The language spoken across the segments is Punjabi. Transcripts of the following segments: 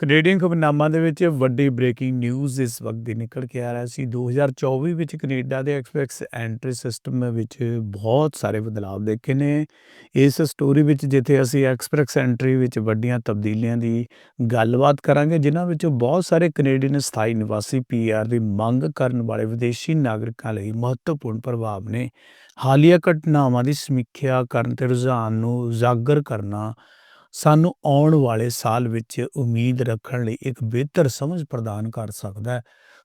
ਕੈਨੇਡੀਅਨ ਖਬਰਨਾਮਾ ਦੇ ਵਿੱਚ ਵੱਡੀ ਬ੍ਰੇਕਿੰਗ ਨਿਊਜ਼ ਇਸ ਵਕਤ ਦੀ ਨਿਕਲ ਕੇ ਆ ਰਿਹਾ ਸੀ। 2024 ਵਿੱਚ ਕੈਨੇਡਾ ਦੇ ਐਕਸਪ੍ਰੈਸ ਐਂਟਰੀ ਸਿਸਟਮ ਵਿੱਚ ਬਹੁਤ ਸਾਰੇ ਬਦਲਾਅ ਦੇਖੇ ਨੇ। ਇਸ ਸਟੋਰੀ ਵਿੱਚ ਜਿੱਥੇ ਅਸੀਂ ਐਕਸਪ੍ਰੈਸ ਐਂਟਰੀ ਵਿੱਚ ਵੱਡੀਆਂ ਤਬਦੀਲੀਆਂ ਦੀ ਗੱਲਬਾਤ ਕਰਾਂਗੇ, ਜਿਨ੍ਹਾਂ ਵਿੱਚ ਬਹੁਤ ਸਾਰੇ ਕੈਨੇਡੀਅਨ ਸਥਾਈ ਨਿਵਾਸੀ ਪੀਆਰ ਦੀ ਮੰਗ ਕਰਨ ਵਾਲੇ ਵਿਦੇਸ਼ੀ ਨਾਗਰਿਕਾਂ ਲਈ ਮਹੱਤਵਪੂਰਨ ਪ੍ਰਭਾਵ ਨੇ। ਹਾਲੀਆ ਘਟਨਾਵਾਂ ਦੀ ਸਮੀਖਿਆ ਕਰਨ ਤੇ ਰੁਝਾਨ ਨੂੰ ਉਜਾਗਰ ਕਰਨਾ ਸਾਨੂੰ ਆਉਣ ਵਾਲੇ ਸਾਲ ਵਿੱਚ ਉਮੀਦ ਰੱਖਣ ਲਈ ਇੱਕ ਬਿਹਤਰ ਸਮਝ ਪ੍ਰਦਾਨ ਕਰ ਸਕਦਾ ਹੈ।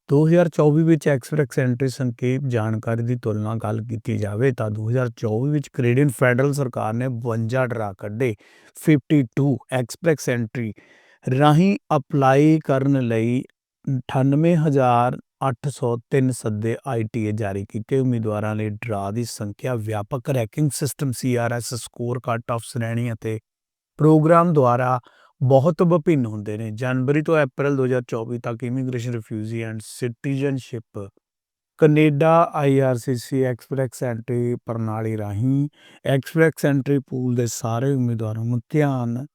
2024 ਵਿੱਚ ਐਕਸਪ੍ਰੈਸ ਐਂਟਰੀ ਸੰਖੇਪ ਜਾਣਕਾਰੀ ਦੀ ਤੁਲਨਾ ਗੱਲ ਕੀਤੀ ਜਾਵੇ ਤਾਂ 2024 ਵਿੱਚ ਕੈਨੇਡੀਅਨ ਫੈਡਰਲ ਸਰਕਾਰ ਨੇ 52 ਡਰਾ ਕੱਢੇ। 52 ਐਕਸਪ੍ਰੈਸ ਐਂਟਰੀ ਰਾਹੀਂ ਅਪਲਾਈ ਕਰਨ ਲਈ 98803 ਸੱਦੇ ਆਈਟੀਏ ਜਾਰੀ ਕੀਤੇ। ਉਮੀਦਵਾਰਾਂ ਲਈ ਡਰਾ ਦੀ ਸੰਖਿਆ ਵਿਆਪਕ ranking system CRS score cut off ਸ਼੍ਰੇਣੀ ਅਤੇ ਪ੍ਰੋਗਰਾਮ ਦੁਆਰਾ ਬਹੁਤ ਵਿਭਿੰਨ ਹੁੰਦੇ ਨੇ। ਜਨਵਰੀ ਤੋਂ ਅਪ੍ਰੈਲ 2024 ਤੱਕ immigration refugee and citizenship Canada IRCC express entry ਪ੍ਰਣਾਲੀ ਰਾਹੀਂ ਐਕਸਪ੍ਰੈਸ ਐਂਟਰੀ ਪੂਲ ਦੇ ਸਾਰੇ ਉਮੀਦਵਾਰਾਂ ਨੂੰ ਧਿਆਨ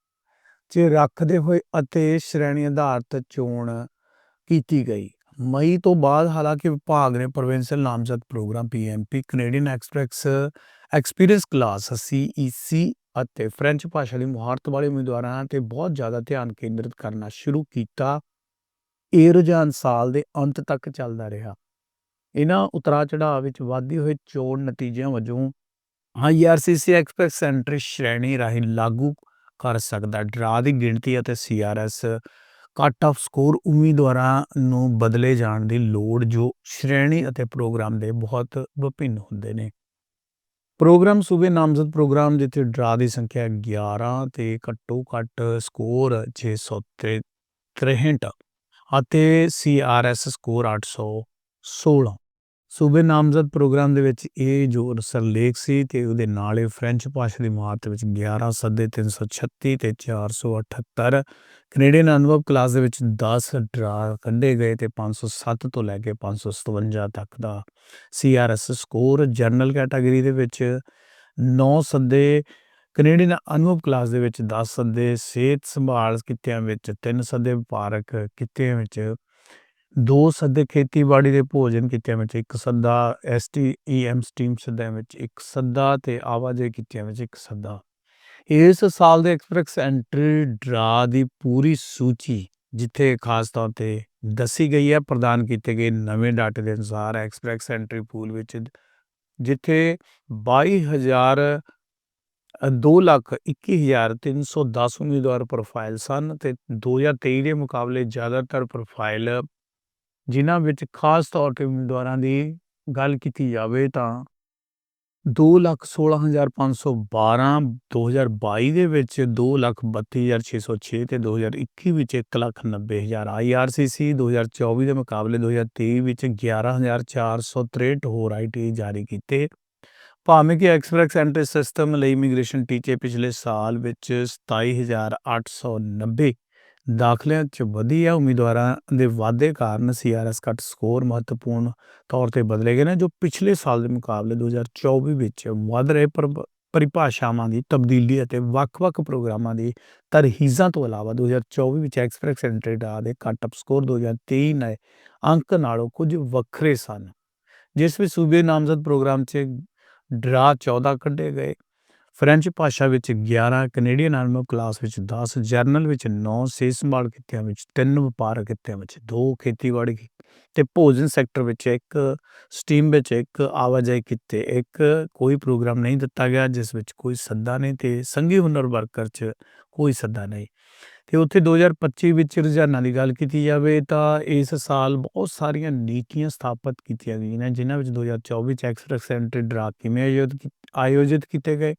'ਚ ਰੱਖਦੇ ਹੋਏ ਅਤੇ ਸ਼੍ਰੇਣੀ ਆਧਾਰਿਤ ਚੋਣ ਕੀਤੀ ਗਈ। ਮਈ ਤੋਂ ਬਾਅਦ ਹਾਲਾਂਕਿ ਵਿਭਾਗ ਨੇ ਪ੍ਰੋਵਿੰਸ਼ੀਅਲ ਨਾਮਜ਼ਦ programme PMP Canadian express experience class CEC ਅਤੇ ਫ੍ਰੈਂਚ ਭਾਸ਼ਾ ਦੀ ਮੁਹਾਰਤ ਵਾਲੇ ਉਮੀਦਵਾਰਾਂ ਤੇ ਬਹੁਤ ਜ਼ਿਆਦਾ ਧਿਆਨ ਕੇਂਦਰਿਤ ਕਰਨਾ ਸ਼ੁਰੂ ਕੀਤਾ। ਇਹ ਰੁਝਾਨ ਸਾਲ ਦੇ ਅੰਤ ਤੱਕ ਚੱਲਦਾ ਰਿਹਾ। ਇਹਨਾਂ ਉਤਰਾ ਚੜਾਅ ਵਿੱਚ ਵਾਧੇ ਹੋਏ ਚੋਣ ਨਤੀਜਿਆਂ ਵਜੋਂ ਆਈਆਰਸੀਸੀ ਐਕਸਪ੍ਰੈਸ ਐਂਟਰੀ ਸ਼੍ਰੇਣੀ ਰਾਹੀਂ ਲਾਗੂ ਕਰ ਸਕਦਾ। ਡਰਾ ਦੀ ਗਿਣਤੀ ਅਤੇ ਸੀਆਰਐਸ ਕੱਟ ਆਫ ਸਕੋਰ ਉਮੀਦਵਾਰਾਂ ਨੂੰ ਬਦਲੇ ਜਾਣ ਦੀ ਲੋੜ, ਜੋ ਸ਼੍ਰੇਣੀ ਅਤੇ ਪ੍ਰੋਗਰਾਮ ਦੇ ਬਹੁਤ ਵਿਭਿੰਨ ਹੁੰਦੇ ਨੇ। ਪ੍ਰੋਗਰਾਮ ਸੂਬੇ ਨਾਮਜ਼ਦ ਪ੍ਰੋਗਰਾਮ ਜਿੱਥੇ ਡਰਾ ਦੀ ਸੰਖਿਆ 11 ਤੇ ਘੱਟੋ ਘੱਟ ਸਕੋਰ 663 ਅਤੇ ਸੀਆਰਐਸ ਸਕੋਰ 816 ਸੂਬੇ ਨਾਮਜ਼ਦ ਪ੍ਰੋਗਰਾਮ ਦੇ ਵਿੱਚ ਇਹ ਜੋ ਸਰਲੇਖ ਸੀ ਤੇ ਉਹਦੇ ਨਾਲ ਇਹ ਫ੍ਰੈਂਚ ਭਾਸ਼ਾ ਦੀ ਮਾਤ ਵਿੱਚ 11 ਸੱਦੇ 336 ਤੇ 478 ਕੈਨੇਡੀਅਨ ਅਨੁਭਵ ਕਲਾਸ ਦੇ ਵਿੱਚ 10 ਡਰਾ ਕੱਢੇ ਗਏ ਤੇ 507 ਤੋਂ ਲੈ ਕੇ 557 ਤੱਕ ਦਾ ਸੀਆਰਐਸ ਸਕੋਰ ਜਨਰਲ ਕੈਟਾਗਰੀ ਦੇ ਵਿੱਚ 9 ਸੱਦੇ, ਕੈਨੇਡੀਅਨ ਅਨੁਭਵ ਕਲਾਸ ਦੇ ਵਿੱਚ 10 ਸੱਦੇ, ਸਿਹਤ ਸੰਭਾਲ ਕਿੱਤਿਆਂ ਵਿੱਚ 3 ਸੱਦੇ, ਵਪਾਰਕ ਕਿੱਤਿਆਂ ਵਿੱਚ ਦੋ ਸੱਦੇ ਖੇਤੀਬਾੜੀ ਦੇ ਭੋਜਨ ਕਿੱਤਿਆਂ ਵਿੱਚ, ਇੱਕ ਸੱਦਾ ਐਸਟੀਈਐਮ ਸਟੀਮ ਸੱਦਿਆਂ ਵਿੱਚ, ਇੱਕ ਸੱਦਾ ਤੇ ਆਵਾਜਾਈ ਕਿੱਤਿਆਂ ਵਿੱਚ, ਇੱਕ ਸੱਦਾ। ਇਸ ਸਾਲ ਦੇ ਐਕਸਪ੍ਰੈਸ ਐਂਟਰੀ ਡਰਾ ਦੀ ਪੂਰੀ ਸੂਚੀ, ਜਿੱਥੇ ਖਾਸ ਤੌਰ ਤੇ ਦੱਸੀ ਗਈ ਹੈ, ਪ੍ਰਦਾਨ ਕੀਤੇ ਗਏ ਨਵੇਂ ਡਾਟੇ ਦੇ ਅਨੁਸਾਰ ਐਕਸਪ੍ਰੈਸ ਐਂਟਰੀ ਪੂਲ ਵਿੱਚ, ਜਿੱਥੇ 22000 221310 ਉਮੀਦਵਾਰ ਪ੍ਰੋਫਾਈਲ ਸਨ ਤੇ 2023 ਦੇ ਮੁਕਾਬਲੇ ਜ਼ਿਆਦਾਤਰ ਪ੍ਰੋਫਾਈਲ ਜਿਨ੍ਹਾਂ ਵਿੱਚ ਖਾਸ ਤੌਰ ਤੇ ਉਮੀਦਵਾਰਾਂ ਦੀ ਗੱਲ ਕੀਤੀ ਜਾਵੇ ਤਾਂ 216512 2022 ਦੇ ਵਿੱਚ 232606 ਤੇ 2021 ਵਿੱਚ 190000 ਆਈਆਰਸੀਸੀ 2024 ਦੇ ਮੁਕਾਬਲੇ 2023 ਵਿੱਚ 11463 ਹੋਰ ਆਈਟੀ ਜਾਰੀ ਕੀਤੇ। ਭਾਵੇਂ ਕਿ ਐਕਸਪ੍ਰੈਸ ਐਂਟਰੀ ਸਿਸਟਮ ਲਈ ਇਮੀਗ੍ਰੇਸ਼ਨ ਟੀਚੇ ਪਿਛਲੇ ਸਾਲ ਵਿੱਚ 27890 ਦਾਖਲਿਆਂ 'ਚ ਵਧੀਆ ਉਮੀਦਵਾਰਾਂ ਦੇ ਵਾਧੇ ਕਾਰਨ ਸੀਆਰਐਸ ਕੱਟ ਸਕੋਰ ਮਹੱਤਵਪੂਰਨ ਤੌਰ ਤੇ ਬਦਲੇ ਗਏ ਨੇ, ਜੋ ਪਿਛਲੇ ਸਾਲ ਦੇ ਮੁਕਾਬਲੇ 2024 ਵਿੱਚ ਵੱਧ ਰਹੇ ਪਰਿਭਾਸ਼ਾਵਾਂ ਦੀ ਤਬਦੀਲੀ ਅਤੇ ਵੱਖ-ਵੱਖ ਪ੍ਰੋਗਰਾਮਾਂ ਦੀ ਤਰਹੀਜ਼ਾਂ ਤੋਂ ਇਲਾਵਾ 2024 ਵਿੱਚ ਐਕਸਪ੍ਰੈਸ ਐਂਟਰੀ ਦਾ ਦੇ ਕੱਟ ਅਪ ਸਕੋਰ 2023 ਨੇ ਅੰਕ ਨਾਲੋਂ ਕੁਝ ਵੱਖਰੇ ਸਨ, ਜਿਸ ਵਿੱਚ ਸੂਬੇ ਨਾਮਜ਼ਦ ਪ੍ਰੋਗਰਾਮ 'ਚ ਡਰਾ 14 ਕੱਢੇ ਗਏ। ਫ੍ਰੈਂਚ ਭਾਸ਼ਾ ਵਿੱਚ 11 ਕੈਨੇਡੀਅਨ ਅਨੁਭਵ ਕਲਾਸ ਵਿੱਚ 10 ਜਰਨਲ ਵਿੱਚ 9 ਸਿਹਤ ਸੰਭਾਲ ਕਿੱਤਿਆਂ ਵਿੱਚ 3 ਵਪਾਰਕ ਕਿੱਤਿਆਂ ਵਿੱਚ 2 ਖੇਤੀਬਾੜੀ ਤੇ ਭੋਜਨ ਸੈਕਟਰ ਵਿੱਚ ਇੱਕ, ਸਟੀਮ ਵਿੱਚ ਇੱਕ, ਆਵਾਜਾਈ ਕਿੱਤੇ ਇੱਕ, ਕੋਈ ਪ੍ਰੋਗਰਾਮ ਨਹੀਂ ਦਿੱਤਾ ਗਿਆ, ਜਿਸ ਵਿੱਚ ਕੋਈ ਸੱਦਾ ਨਹੀਂ ਤੇ ਸੰਘੀ ਹੁਨਰ ਵਰਕਰ 'ਚ ਕੋਈ ਸੱਦਾ ਨਹੀਂ। ਤੇ ਉੱਥੇ 2025 ਵਿੱਚ ਰੁਝਾਨਾਂ ਦੀ ਗੱਲ ਕੀਤੀ ਜਾਵੇ ਤਾਂ ਇਸ ਸਾਲ ਬਹੁਤ ਸਾਰੀਆਂ ਨੀਤੀਆਂ ਸਥਾਪਿਤ ਕੀਤੀਆਂ ਗਈਆਂ ਨੇ, ਜਿਨ੍ਹਾਂ ਵਿੱਚ 2024 ਵਿੱਚ ਐਕਸਪ੍ਰੈਸ ਐਂਟਰੀ ਡਰਾ ਕਿਵੇਂ ਆਯੋਜਿਤ ਕੀਤੇ ਗਏ।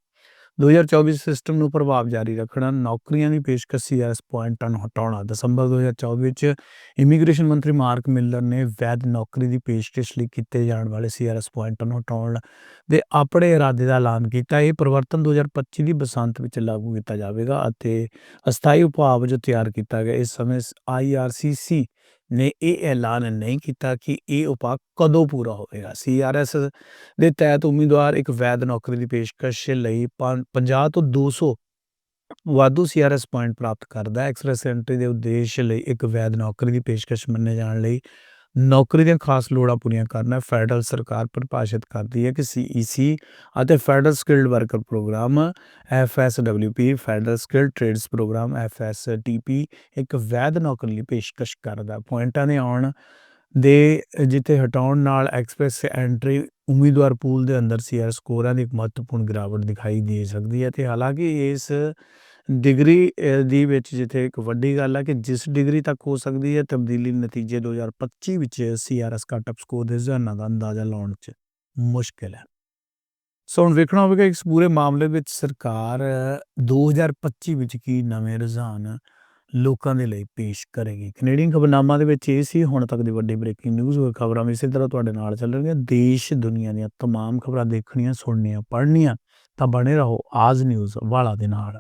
2024 ਸਿਸਟਮ ਨੂੰ ਪ੍ਰਭਾਵ ਜਾਰੀ ਰੱਖਣਾ, ਨੌਕਰੀਆਂ ਦੀ ਪੇਸ਼ਕਸ਼ ਸੀਐਸ ਪੁਆਇੰਟਾਂ ਨੂੰ ਹਟਾਉਣਾ। ਦਸੰਬਰ 2024 ਵਿੱਚ ਇਮੀਗ੍ਰੇਸ਼ਨ ਮੰਤਰੀ ਮਾਰਕ ਮਿਲਰ ਨੇ ਵੈਦ ਨੌਕਰੀ ਦੀ ਪੇਸ਼ਕਸ਼ ਲਈ ਕੀਤੇ ਜਾਣ ਵਾਲੇ ਸੀਆਰਐਸ ਪੁਆਇੰਟਾਂ ਨੂੰ ਹਟਾਉਣ ਦੇ ਆਪਣੇ ਇਰਾਦੇ ਦਾ ਐਲਾਨ ਕੀਤਾ। ਇਹ ਪਰਿਵਰਤਨ 2025 ਦੀ ਬਸੰਤ ਵਿੱਚ ਲਾਗੂ ਕੀਤਾ ਜਾਵੇਗਾ ਅਤੇ ਅਸਥਾਈ ਉਪਾਅ ਵਜੋਂ ਤਿਆਰ ਕੀਤਾ ਗਿਆ। ਇਸ ਸਮੇਂ ਆਈਆਰਸੀਸੀ ਨੇ ਇਹ ਐਲਾਨ ਨਹੀਂ ਕੀਤਾ ਕਿ ਇਹ ਉਪਾਅ ਕਦੋਂ ਪੂਰਾ ਹੋਵੇਗਾ। ਸੀਆਰਐਸ ਦੇ ਤਹਿਤ ਉਮੀਦਵਾਰ ਇੱਕ ਵੈਦ ਨੌਕਰੀ ਦੀ ਪੇਸ਼ਕਸ਼ ਲਈ 50 ਤੋਂ 200 ਵਾਧੂ ਸੀਆਰਐਸ ਪੁਆਇੰਟ ਪ੍ਰਾਪਤ ਕਰਦਾ ਹੈ। ਐਕਸਪ੍ਰੈਸ ਐਂਟਰੀ ਦੇ ਉਦੇਸ਼ ਲਈ ਇੱਕ ਵੈਧ ਨੌਕਰੀ ਦੀ ਪੇਸ਼ਕਸ਼ ਮੰਨੇ ਜਾਣ ਲਈ ਨੌਕਰੀ ਦੀਆਂ ਖਾਸ ਲੋੜਾਂ ਪੂਰੀਆਂ ਕਰਨਾ ਫੈਡਰਲ ਸਰਕਾਰ ਪਰਿਭਾਸ਼ਿਤ ਕਰਦੀ ਹੈ ਕਿ ਸੀਈਸੀ ਅਤੇ federal skilled worker programme FSWP federal skilled trades programme FSTP ਇੱਕ ਵੈਧ ਨੌਕਰੀ ਲਈ ਪੇਸ਼ਕਸ਼ ਕਰਦਾ। ਪੁਆਇੰਟਾਂ ਦੇ ਆਉਣ ਦੇ, ਜਿੱਥੇ ਹਟਾਉਣ ਨਾਲ ਐਕਸਪ੍ਰੈਸ ਐਂਟਰੀ ਉਮੀਦਵਾਰ ਪੂਲ ਦੇ ਅੰਦਰ ਸੀਆਰ ਸਕੋਰਾਂ ਦੀ ਇੱਕ ਮਹੱਤਵਪੂਰਨ ਗਿਰਾਵਟ ਦਿਖਾਈ ਦੇ ਸਕਦੀ ਹੈ ਤੇ ਹਾਲਾਂਕਿ ਇਸ ਡਿਗਰੀ ਅ, ਦੀ ਵਿੱਚ ਜਿੱਥੇ ਇੱਕ ਵੱਡੀ ਗੱਲ ਹੈ ਕਿ ਜਿਸ ਡਿਗਰੀ ਤੱਕ ਹੋ ਸਕਦੀ ਹੈ ਤਬਦੀਲੀ ਨਤੀਜੇ 2025 ਵਿੱਚ ਸੀਆਰਐਸ ਕੱਟ ਅਪ ਸਕੋਰ ਦੇ ਰੁਝਾਨਾਂ ਦਾ ਅੰਦਾਜ਼ਾ ਲਾਉਣ 'ਚ ਮੁਸ਼ਕਿਲ ਹੈ ਸੋ ਹੁਣ ਵੇਖਣਾ ਹੋਵੇਗਾ ਇਸ ਪੂਰੇ ਮਾਮਲੇ ਵਿੱਚ ਸਰਕਾਰ 2025 ਵਿੱਚ ਕੀ ਨਵੇਂ ਰੁਝਾਨ ਲੋਕਾਂ ਦੇ ਲਈ ਪੇਸ਼ ਕਰੇਗੀ ਕੈਨੇਡੀਅਨ ਖਬਰਨਾਮਾ ਦੇ ਵਿੱਚ ਇਹ ਸੀ ਹੁਣ ਤੱਕ ਦੀ ਵੱਡੀ ਬ੍ਰੇਕਿੰਗ ਨਿਊਜ਼ ਹੋਰ ਖਬਰਾਂ ਵੀ ਇਸੇ ਤਰ੍ਹਾਂ ਤੁਹਾਡੇ ਨਾਲ ਚੱਲਣਗੀਆਂ ਦੇਸ਼ ਦੁਨੀਆ ਦੀਆਂ तमाम ਖਬਰਾਂ ਦੇਖਣੀਆਂ ਸੁਣਨੀਆਂ ਪੜ੍ਹਨੀਆਂ ਤਾਂ ਬਣੇ ਰਹੋ ਆਜ ਨਿਊਜ਼ ਵਾਲਾ ਦੇ ਨਾਲ